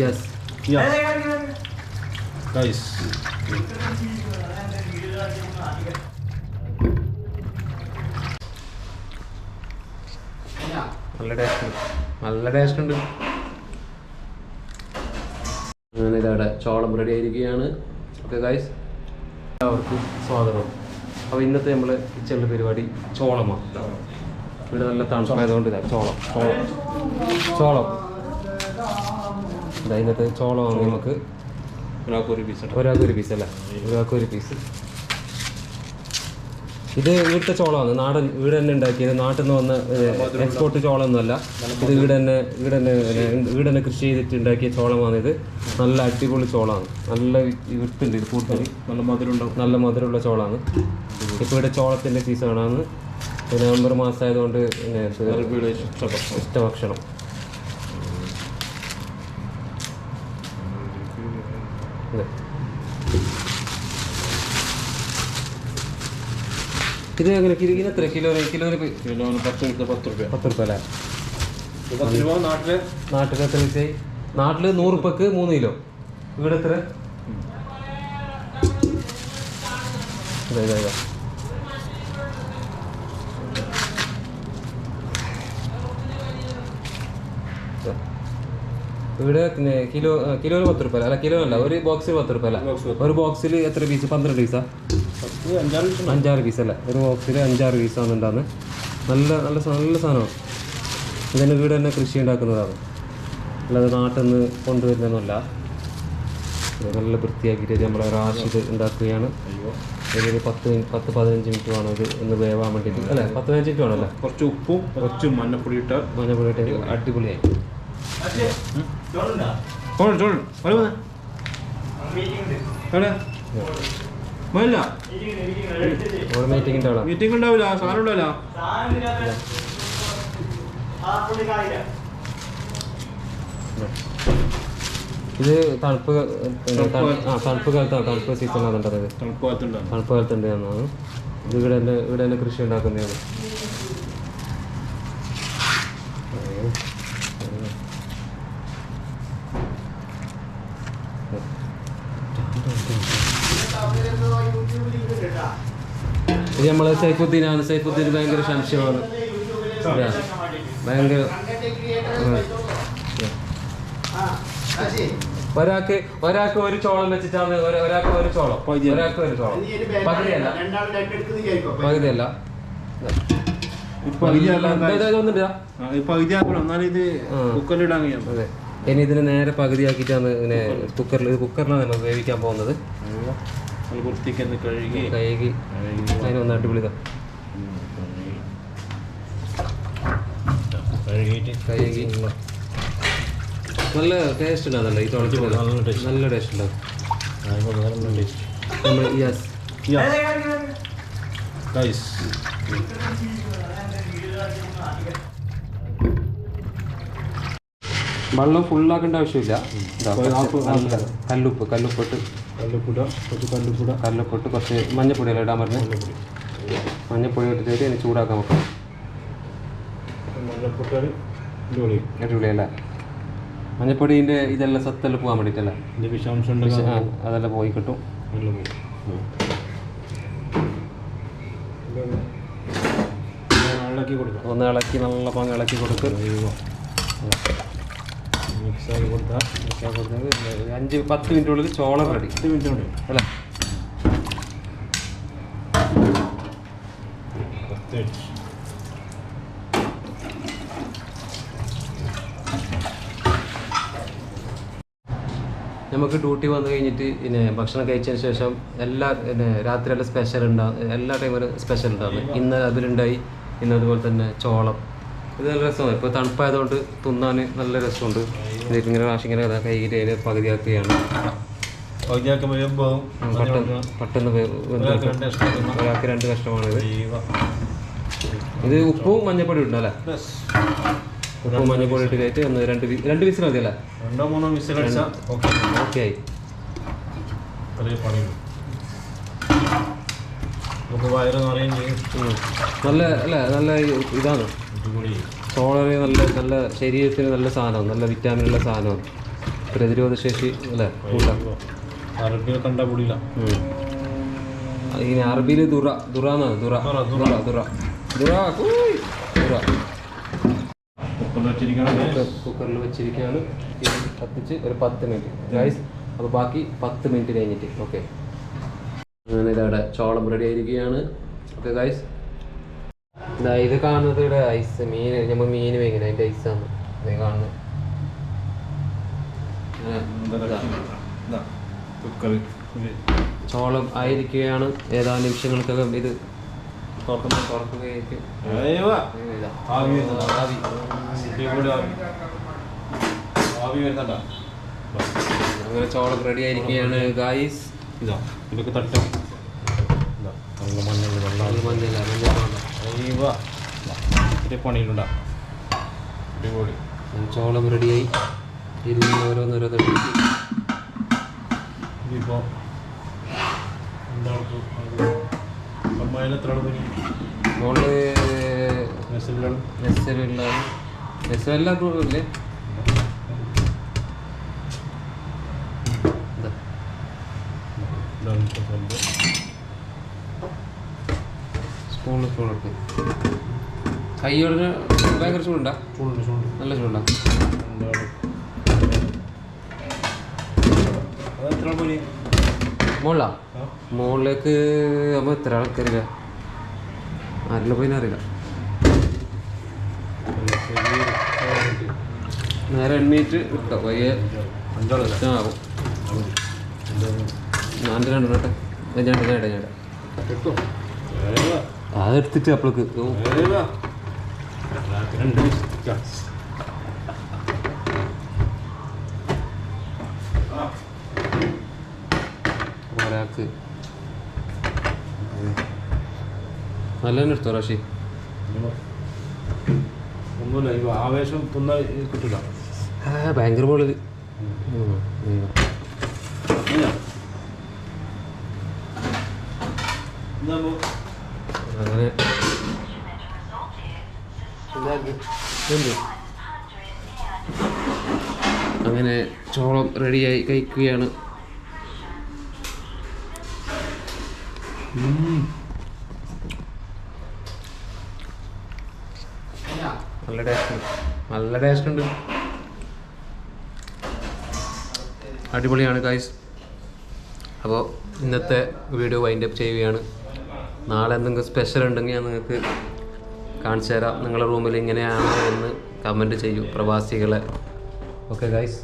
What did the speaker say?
Yes guys നല്ല taste നല്ല taste ഉണ്ട്. അങ്ങനെ ഇതവിടെ ചോളം റെഡി ആയിരിക്കുകയാണ്. ഓക്കെ ഗൈസ് എല്ലാവർക്കും സ്വാഗതം. അപ്പോൾ ഇന്നത്തെ നമ്മൾ കിച്ചണിലെ പരിപാടി ചോളമാണ് ഇവിടെ നല്ല തണുപ്പായതുകൊണ്ട് ഇതാ ചോളം. ചോളം. ചോളം. ഇതാ ഇന്നത്തെ ചോളം വാങ്ങി നമുക്ക്. ഒരാൾക്ക് ഒരു പീസ് ഒരാൾക്ക് ഒരു പീസ് അല്ലേ? ഒരാൾക്ക് ഒരു പീസ് ഇത് ഇവിടുത്തെ ചോളമാണ്. നാടൻ വീട് തന്നെ ഉണ്ടാക്കിയത്. നാട്ടിൽ നിന്ന് വന്ന എക്സ്പോർട്ട് ചോളമൊന്നുമല്ല ഇത് വീട് തന്നെ വീട് തന്നെ വീട് തന്നെ കൃഷി ചെയ്തിട്ട് ഉണ്ടാക്കിയ ചോളമാണ് ഇത്. നല്ല അടിപൊളി ചോളമാണ് നല്ല വിട്ടുണ്ട് ഇത് കൂടുതൽ. നല്ല മധുരമുണ്ടാവും നല്ല മധുരമുള്ള ചോളമാണ് ഇപ്പോൾ ഇവിടെ ചോളത്തിന്റെ സീസണാണ് നവംബർ മാസമായതുകൊണ്ട് ഇഷ്ടഭക്ഷണം ഇത്. എങ്ങനെ കിലോ ഇതിന് എത്ര കിലോ കിലോന് പി- കിലോന് പത്ത് പത്ത് റുപ്യ പത്ത് റുപ്യ അല്ലേ പത്ത് രൂപ നാട്ടിലെ നാട്ടിൽ എത്ര പൈസയായി നാട്ടിൽ നൂറ് റുപ്യക്ക് മൂന്ന് കിലോ ഇവിടെ എത്ര. ഇതാ. ഇവിടെ പിന്നെ കിലോ കിലോന് പത്ത് റുപ്യ അല്ല കിലോ അല്ല ഒരു ബോക്സിൽ പത്ത് റുപ്യ അല്ല. ഒരു ബോക്സിൽ എത്ര പീസ് പന്ത്രണ്ട് പീസാ അഞ്ചാറ് അഞ്ചാറ് പീസ് അല്ല. ഒരു ബോക്സിൽ അഞ്ചാറ് പീസാണ് ഉണ്ടാകുന്നത് നല്ല നല്ല നല്ല സാധനമാണ്. ഇതിന് വീട് തന്നെ കൃഷി ഉണ്ടാക്കുന്നതാണ്. അല്ലാതെ നാട്ടിൽ നിന്ന് കൊണ്ടുവരുന്നതൊന്നുമല്ല. ഇത് നല്ല വൃത്തിയാക്കിയിട്ട് നമ്മൾ റാഷിത് ഉണ്ടാക്കുകയാണ്. ഒരു പത്ത് പത്ത് പതിനഞ്ച് മിനിറ്റ് വേണം ഇത് ഒന്ന് വേവാൻ വേണ്ടിയിട്ട്. അല്ലേ? പത്ത് പതിനഞ്ച് മിനിറ്റ് വേണമല്ലേ? കുറച്ച് ഉപ്പും കുറച്ച് മഞ്ഞപ്പൊടി ഇട്ടാൽ മഞ്ഞപ്പൊടിയിട്ട് അടിപൊളിയായി. ചോൾ ചോൾ എവിടെ മല്ല അവിടെ മീറ്റിങ്ങിന്റെ ആളാണ് മീറ്റിംഗ് ഉണ്ടാവില്ല സാധനം ഉണ്ടാവില്ല ഇത് തണുപ്പ് തണു- ആ തണുപ്പ് കാലത്താണ് തണുപ്പ് സീസൺ ആണ് തണുപ്പ് കാലത്തുണ്ട് തണുപ്പ് കാലത്തുണ്ട് എന്നാണ് ഇത് ഇവിടെ തന്നെ ഇവിടെ കൃഷി ഉണ്ടാക്കുന്നതാണ്. ഇത് നമ്മളെ സൈഫുദ്ദീനാണ്. സൈഫുദ്ദീൻ ഭയങ്കര സംശയമാണ്. ഭയങ്കര ഒരാൾക്ക് ഒരാൾക്ക് ഒരു ചോളം വെച്ചിട്ടാണ് ഒര- ഒരാൾക്ക് ഒരു ചോളം. ഒരാൾക്ക് ഒരു ചോളം. പകുതിയല്ല. പകുതിയല്ല. ഇപ്പൊ പകുതിയല്ല ഒന്നുമില്ല പകുതിയാക്കണം എന്നാലും ഇത്. കുക്കറിലിടാൻ കഴിയാം. അതെ. ഇനി ഇതിന് നേരെ പകുതിയാക്കിയിട്ടാണ് ഇങ്ങനെ കുക്കറിൽ കുക്കറിലാണ് നമ്മൾ വേവിക്കാൻ പോകുന്നത്. കഴുകി. അതിനൊന്ന് അടിപൊളിതാ നല്ല ടേസ്റ്റ് ഉണ്ടാകുന്നല്ലോ ഈ തുളച്ച് നല്ല ടേസ്റ്റ് ഉണ്ടാകും നമ്മൾ യെസ് ഗൈസ് വെള്ളം ഫുള്ളാക്കേണ്ട ആവശ്യമില്ല. കല്ലുപ്പ് കല്ലുപ്പിട്ട്. കല്ലുപ്പിട കുറച്ച് കല്ലുപ്പിട. കല്ലുപ്പിട്ട് കുറച്ച് മഞ്ഞപ്പൊടിയല്ല ഇടാൻ പറഞ്ഞു? മഞ്ഞപ്പൊടി. ഇട്ടിട്ട് ഇനി ചൂടാക്കാൻ വെക്കാം. മഞ്ഞപ്പൊട്ടാൽ അടിപൊളി അടിപൊളിയല്ലേ? മഞ്ഞപ്പൊടിന്റെ ഇതെല്ലാം സത്തെല്ലാം പോകാൻ വേണ്ടിയിട്ടല്ലേ? വിഷാംശം അതെല്ലാം പോയി കിട്ടും. കൊടുക്കാം. ഒന്ന് ഇളക്കി നല്ല പങ്ക് ഇളക്കി കൊടുത്ത് മിക്സാക്കി കൊടുത്താൽ കൊടുത്ത് ഒരു അഞ്ച് പത്ത് മിനിറ്റുള്ളിൽ ചോളം റെഡി. പത്ത് മിനിറ്റ് കൊണ്ട് അല്ലേ? നമുക്ക് ഡ്യൂട്ടി വന്നു കഴിഞ്ഞിട്ട് പിന്നെ ഭക്ഷണം കഴിച്ചതിന് ശേഷം എല്ലാ പിന്നെ രാത്രിയെല്ലാം സ്പെഷ്യൽ ഉണ്ടാകും എല്ലാ ടൈമിലും സ്പെഷ്യൽ ഉണ്ടാകും ഇന്ന് അതിലുണ്ടായി. ഇന്ന് അതുപോലെ തന്നെ ചോളം. ഇത് നല്ല രസമാണ്. ഇപ്പോൾ തണുപ്പായതുകൊണ്ട് തിന്നാൻ നല്ല രസമുണ്ട്. ഇതിപ്പോൾ ഇങ്ങനെ ഇങ്ങനെ ഇതാ കൈകിട്ട് അതിന് പകുതിയാക്കുകയാണ്. പെട്ടെന്ന് ഒരാൾക്ക് രണ്ട് കഷ്ടമാണ് ഇത്. ഉപ്പും മഞ്ഞപ്പൊടി ഇടണം അല്ലേ. ഉപ്പും മഞ്ഞപ്പൊടി ഇട്ട് കയറ്റി ഒന്ന് രണ്ട് രണ്ട് വിസിൽ മതി അല്ലേ? രണ്ടോ മൂന്നോ വിസിൽ ഓക്കെ. ഓക്കെ ആയി. നമുക്ക് വയറ് നിറയും ചെയ്യും. നല്ല അല്ലേ നല്ല ഇതാണ്. ചോളറ് നല്ല നല്ല ശരീരത്തിന് നല്ല സാധനമാണ് നല്ല വിറ്റാമിനുള്ള സാധനമാണ് പ്രതിരോധ ശേഷി അല്ലേ? കൂട്ടാം അറബിയെ കണ്ട പൊടിയില്ല. ഈ അറബിയിൽ ദുറ ദുറ എന്നാണ് ദുറ. Dura, dura. ദുറ കുക്കറിൽ വെച്ചിരിക്കുകയാണ്. കത്തിച്ച് ഒരു പത്ത് മിനിറ്റ്. ഗൈസ് അപ്പോൾ ബാക്കി പത്ത് മിനിറ്റ് കഴിഞ്ഞിട്ട് ഓക്കെ അങ്ങനെ ഇതവിടെ ചോളം റെഡി ആയിരിക്കുകയാണ്. ഓക്കെ ഗൈസ് ഇതാ കാണുന്നത് ഇവിടെ ഐസ് മീൻ നമ്മൾ മീൻ അതിന്റെ ഐസ് ആണ്. ഇത് കാണുന്നത് ചോളം ആയിരിക്കുകയാണ്. ഏതാനും നിമിഷങ്ങൾക്കകം ഇത് തുറക്കുകയായിരിക്കും അങ്ങനെ ചോളം റെഡി ആയിരിക്കുകയാണ് ഗായ്സ് ഇതാ ഇതൊക്കെ തട്ടും. ഇതാ മഞ്ഞൾ മഞ്ഞൾ അയ്യവാ ഇത്തിരി പണിയിലുണ്ടാ അടിപൊളി. ചോളം റെഡിയായി. ഇരുന്ന് ഓരോന്നോരോ അമ്മായിന് എത്ര ആൾ പനി മോൾ മെസ്സിലാണ് നെസ്സറുള്ള നെസ്സറെല്ലാം ഇല്ലേ ഇതാ. ഇതാണ് ഇപ്പോൾ സംഭവം സ്പൂണ് സ്പൂൺ എടുത്ത് കൈയോടെ ഭയങ്കര ചൂടുണ്ടാ? ചൂടുണ്ട് ചൂടുണ്ട്. നല്ല ചൂടുണ്ടാ? എത്ര പനി മോളാ മോളിലേക്ക് നമ്മൾ എത്ര ആൾക്കാരില്ല ആരില്ല പോയി അറിയില്ല. നേരെ എണ്ണീറ്റ് ഇട്ടോ? പയ്യെ. അഞ്ചാളല്ല? ആകും ഞാൻ രണ്ടു കേട്ടെ ഞാൻ ഞാൻ ഞാൻ കിട്ടോ വേഗം അതെടുത്തിട്ട് അപ്പോൾക്ക്. ഒരാൾക്ക്. നല്ല തന്നെ എടുത്തോ റാഷി? ഒന്നുമില്ല ഈ ആവേശം തിന്നാൽ കിട്ടില്ല ഭയങ്കര മോളിത് അങ്ങനെ അങ്ങനെ ചോളം റെഡിയായി കഴിക്കുകയാണ്. നല്ല ടേസ്റ്റ് നല്ല ടേസ്റ്റ് ഉണ്ട്. അടിപൊളിയാണ് ഗൈസ് അപ്പോൾ ഇന്നത്തെ വീഡിയോ വൈൻഡപ്പ് ചെയ്യുകയാണ്. നാളെ എന്തെങ്കിലും സ്പെഷ്യൽ ഉണ്ടെങ്കിൽ ഞാൻ നിങ്ങൾക്ക് കാണിച്ചു തരാം. നിങ്ങളുടെ റൂമിൽ ഇങ്ങനെയാണോ എന്ന് കമന്റ് ചെയ്യൂ. പ്രവാസികളെ. Okay guys